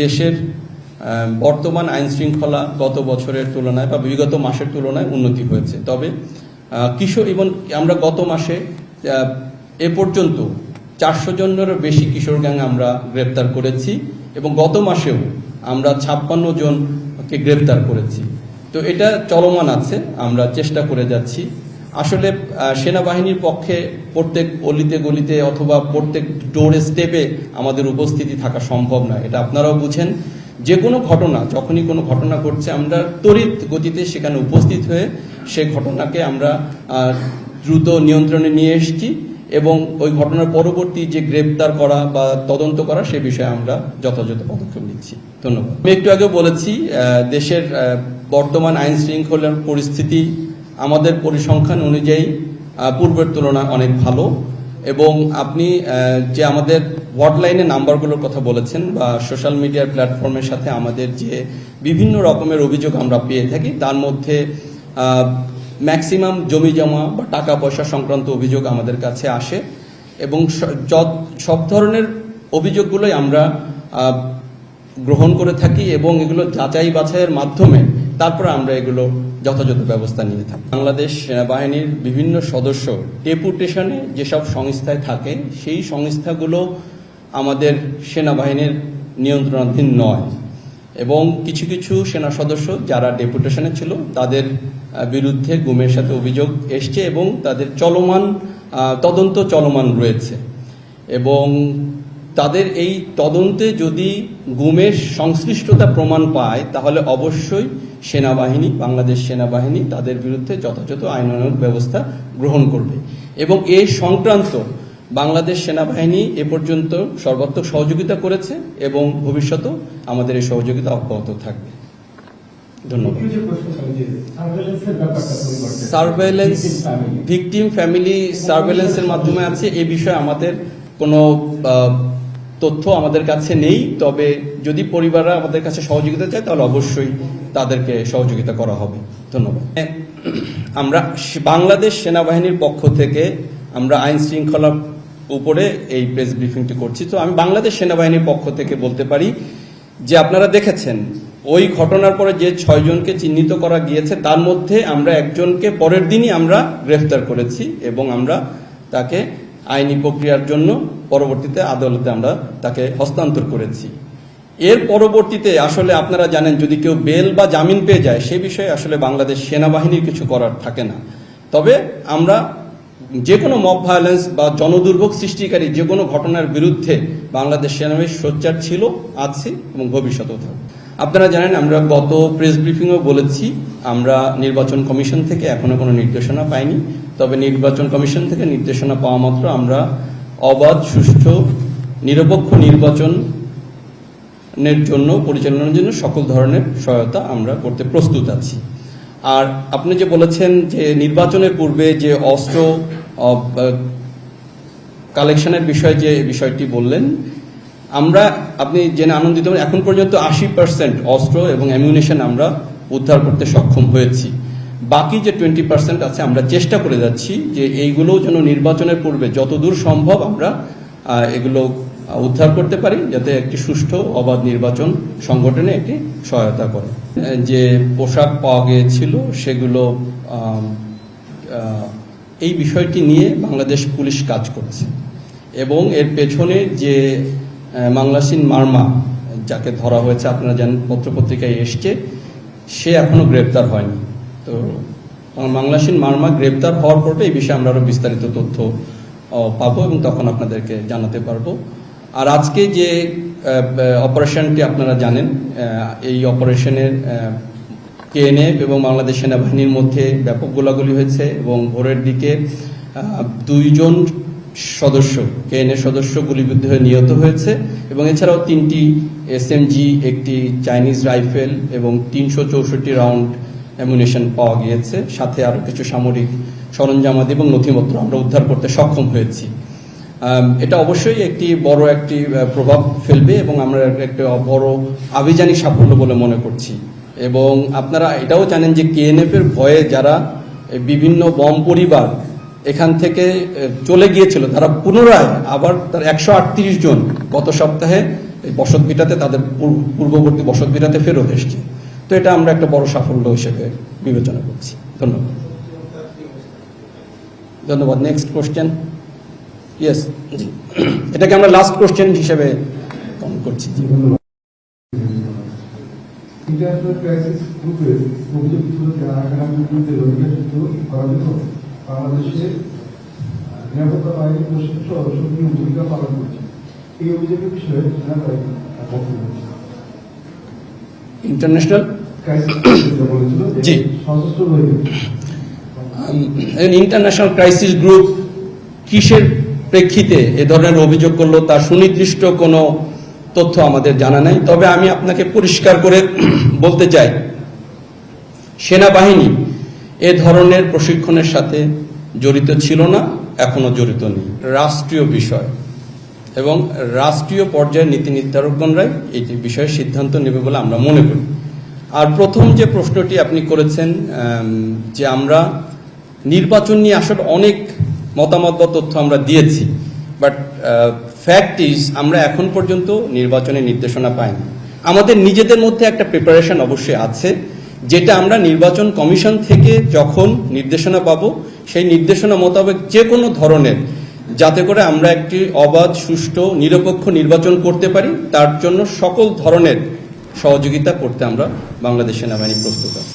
দেশের বর্তমান আইন শৃঙ্খলা গত বছরের তুলনায় বা বিগত মাসের তুলনায় উন্নতি হয়েছে। তবে কিশোর এবং আমরা গত মাসে এ পর্যন্ত চারশো জনেরও বেশি কিশোর গ্যাং আমরা গ্রেপ্তার করেছি এবং গত মাসেও আমরা ছাপ্পান্ন জনকে গ্রেপ্তার করেছি। তো এটা চলমান আছে, আমরা চেষ্টা করে যাচ্ছি। আসলে সেনাবাহিনীর পক্ষে প্রত্যেক অলিতে গলিতে অথবা প্রত্যেক ডোর স্টেপে আমাদের উপস্থিতি থাকা সম্ভব নয়। এটা আপনারাও বুঝেন। যে কোনো ঘটনা, যখনই কোনো ঘটনা ঘটছে, আমরা তড়িৎ গতিতে সেখানে উপস্থিত হয়ে সে ঘটনাকে আমরা দ্রুত নিয়ন্ত্রণে নিয়ে এসেছি এবং ওই ঘটনার পরবর্তী যে গ্রেপ্তার করা বা তদন্ত করা, সে বিষয়ে আমরা যথাযথ পদক্ষেপ নিচ্ছি। ধন্যবাদ। আমি একটু আগে বলেছি দেশের বর্তমান আইন শৃঙ্খলার পরিস্থিতি আমাদের পরিসংখ্যান অনুযায়ী পূর্বের তুলনায় অনেক ভালো এবং আপনি যে আমাদের ওয়ার্ডলাইনে নাম্বারগুলোর কথা বলেছেন বা সোশ্যাল মিডিয়ার প্ল্যাটফর্মের সাথে আমাদের যে বিভিন্ন রকমের অভিযোগ আমরা পেয়ে থাকি, তার মধ্যে ম্যাক্সিমাম জমি জমা বা টাকা পয়সা সংক্রান্ত অভিযোগ আমাদের কাছে আসে এবং সব ধরনের অভিযোগগুলোই আমরা গ্রহণ করে থাকি এবং এগুলো যাচাই বাছাইয়ের মাধ্যমে তারপরে আমরা এগুলো যথাযথ ব্যবস্থা নিয়ে থাকি। বাংলাদেশ সেনাবাহিনীর বিভিন্ন সদস্য ডেপুটেশনে যেসব সংস্থায় থাকে, সেই সংস্থাগুলো আমাদের সেনাবাহিনীর নিয়ন্ত্রণাধীন নয়। এবং কিছু কিছু সেনা সদস্য যারা ডেপুটেশনে ছিল, তাদের বিরুদ্ধে গুমের সাথে অভিযোগ এসছে এবং তাদের চলমান তদন্ত চলমান রয়েছে। এবং তাদের এই তদন্তে যদি গুমের সংশ্লিষ্টতা প্রমাণ পায় তাহলে অবশ্যই সেনাবাহিনী বাংলাদেশ সেনাবাহিনী তাদের বিরুদ্ধে যথাযথ আইনানুগ ব্যবস্থা গ্রহণ করবে। এবং এই সংক্রান্ত বাংলাদেশ সেনাবাহিনী এ পর্যন্ত সর্বাত্মক সহযোগিতা করেছে এবং ভবিষ্যতেও আমাদের এই সহযোগিতা অব্যাহত থাকবে। ধন্যবাদ। সার্ভেলেন্স ভিকটিম ফ্যামিলি সার্ভেলেন্সের মাধ্যমে আছে এ বিষয়ে আমাদের কোনো তথ্য আমাদের কাছে নেই, তবে যদি পরিবাররা আমাদের কাছে সহযোগিতা চায়, তাহলে অবশ্যই তাদেরকে সহযোগিতা করা হবে। ধন্যবাদ। আমরা বাংলাদেশ সেনাবাহিনীর পক্ষ থেকে আমরা আইন শৃঙ্খলার উপরে এই প্রেস ব্রিফিংটি করছি। তো আমি বাংলাদেশ সেনাবাহিনীর পক্ষ থেকে বলতে পারি যে আপনারা দেখেছেন, ওই ঘটনার পরে যে ছয়জনকে চিহ্নিত করা গিয়েছে, তার মধ্যে আমরা একজনকে পরের দিনই আমরা গ্রেফতার করেছি এবং আমরা তাকে আইনি প্রক্রিয়ার জন্য পরবর্তীতে আদালতে আমরা তাকে হস্তান্তর করেছি। এর পরবর্তীতে আসলে আপনারা জানেন, যদি কেউ বেল বা জামিন পেয়ে যায়, সে বিষয়ে আসলে বাংলাদেশ সেনাবাহিনীর কিছু করার থাকে না। তবে আমরা যে কোনো মব ভায়োলেন্স বা জনদুর্ভোগ সৃষ্টিকারী যে কোনো ঘটনার বিরুদ্ধে বাংলাদেশ সেনাবাহিনী সোচ্চার ছিল, আছে এবং ভবিষ্যতেও থাকবে আপনারা জানেন, আমরা গত প্রেস ব্রিফিংও বলেছি, আমরা নির্বাচন কমিশন থেকে এখনও কোনো নির্দেশনা পাইনি। তবে নির্বাচন কমিশন থেকে নির্দেশনা পাওয়া মাত্র আমরা অবাধ, সুষ্ঠু, নিরপেক্ষ নির্বাচনের জন্য, পরিচালনার জন্য সকল ধরনের সহায়তা আমরা করতে প্রস্তুত আছি। আর আপনি যে বলেছেন যে নির্বাচনের পূর্বে যে অস্ত্র কালেকশনের বিষয়ে যে বিষয়টি বললেন, আমরা, আপনি জেনে আনন্দিত এখন পর্যন্ত আশি পার্সেন্ট অস্ত্র এবং অ্যামিউনেশন আমরা উদ্ধার করতে সক্ষম হয়েছি। বাকি যে টোয়েন্টি পার্সেন্ট আছে, আমরা চেষ্টা করে যাচ্ছি যে এইগুলো যেন নির্বাচনের পূর্বে যতদূর সম্ভব আমরা এগুলো উদ্ধার করতে পারি, যাতে একটি সুষ্ঠু, অবাধ নির্বাচন সংগঠনে একটি সহায়তা করে। যে পোশাক পাওয়া গিয়েছিল, সেগুলো এই বিষয়টি নিয়ে বাংলাদেশ পুলিশ কাজ করছে। এবং এর পেছনে যে মাংলাসিন মার্মা, যাকে ধরা হয়েছে, আপনারা জানেন, পত্রপত্রিকায় এসছে, সে এখনও গ্রেপ্তার হয়নি। তো মাংলাসিন মার্মা গ্রেপ্তার হওয়ার পরে এই বিষয়ে আমরা আরও বিস্তারিত তথ্য পাবো এবং তখন আপনাদেরকে জানাতে পারব। আর আজকে যে অপারেশনটি আপনারা জানেন এই অপারেশনের কেএনএফ এবং বাংলাদেশ সেনাবাহিনীর মধ্যে ব্যাপক গোলাগুলি হয়েছে এবং ভোরের দিকে দুইজন সদস্য কেএনএ সদস্য গুলিবিদ্ধ হয়ে নিহত হয়েছে এবং এছাড়াও তিনটি এসএমজি একটি চাইনিজ রাইফেল এবং তিনশো চৌষট্টি রাউন্ড অ্যামুনেশন পাওয়া গিয়েছে, সাথে আরও কিছু সামরিক সরঞ্জামাদি এবং নথিপত্র আমরা উদ্ধার করতে সক্ষম হয়েছি। এটা অবশ্যই একটি বড় একটি প্রভাব ফেলবে এবং আমরা একটা বড় আভিযানিক সাফল্য বলে মনে করছি। এবং আপনারা এটাও জানেন যে কেএনএফ এর ভয়ে যারা বিভিন্ন বম পরিবার এখান থেকে চলে গিয়েছিল, তারা পুনরায় আবার তার একশো আটত্রিশ জন গত সপ্তাহে এই বসত ভিটাতে তাদের পূর্ববর্তী বসত ভিটাতে ফেরত এসছে। তো এটা আমরা একটা বড় সাফল্য হিসেবে বিবেচনা করছি। ধন্যবাদ। ধন্যবাদ। নেক্সট কোশ্চেন ইয়েস জি। এটাকে আমরা লাস্ট কোশ্চেন হিসেবে কাউন্ট করছি। জি ধন্যবাদ। ইন্টারন্যাশনাল ক্রাইসিস গ্রুপের অভিযোগ ছিল যে বিরুদ্ধে রোহিঙ্গা যুদ্ধ পরাজিত বাংলাদেশে নিরাপত্তা বাহিনীর প্রশিক্ষণ সক্রিয় ভূমিকা পালন করছে। এই অভিযোগের বিষয়ে সেনাবাহিনী বক্তব্য ইন্টারন্যাশনাল জি। ইন্টারন্যাশনাল ক্রাইসিস গ্রুপ কিসের প্রেক্ষিতে এ ধরনের অভিযোগ করল তার সুনির্দিষ্ট কোনো তথ্য আমাদের জানা নাই। তবে আমি আপনাকে পরিষ্কার করে বলতে চাই সেনাবাহিনী এ ধরনের প্রশিক্ষণের সাথে জড়িত ছিল না এখনও জড়িত নেই। রাষ্ট্রীয় বিষয়। এবং রাষ্ট্রীয় পর্যায়ের নীতি নির্ধারকগণরাই এই বিষয়ে সিদ্ধান্ত নেবে বলে আমরা মনে করি। আর প্রথম যে প্রশ্নটি আপনি করেছেন যে আমরা নির্বাচন নিয়ে আসলে অনেক মতামত বা তথ্য আমরা দিয়েছি, বাট ফ্যাক্ট ইজ আমরা এখন পর্যন্ত নির্বাচনের নির্দেশনা পাইনি। আমাদের নিজেদের মধ্যে একটা প্রিপারেশন অবশ্যই আছে, যেটা আমরা নির্বাচন কমিশন থেকে যখন নির্দেশনা পাব, সেই নির্দেশনা মোতাবেক যে কোনো ধরনের, যাতে করে আমরা একটি অবাধ, সুষ্ঠু, নিরপেক্ষ নির্বাচন করতে পারি, তার জন্য সকল ধরনের সহযোগিতা করতে আমরা বাংলাদেশ সেনাবাহিনী প্রস্তুত আছে।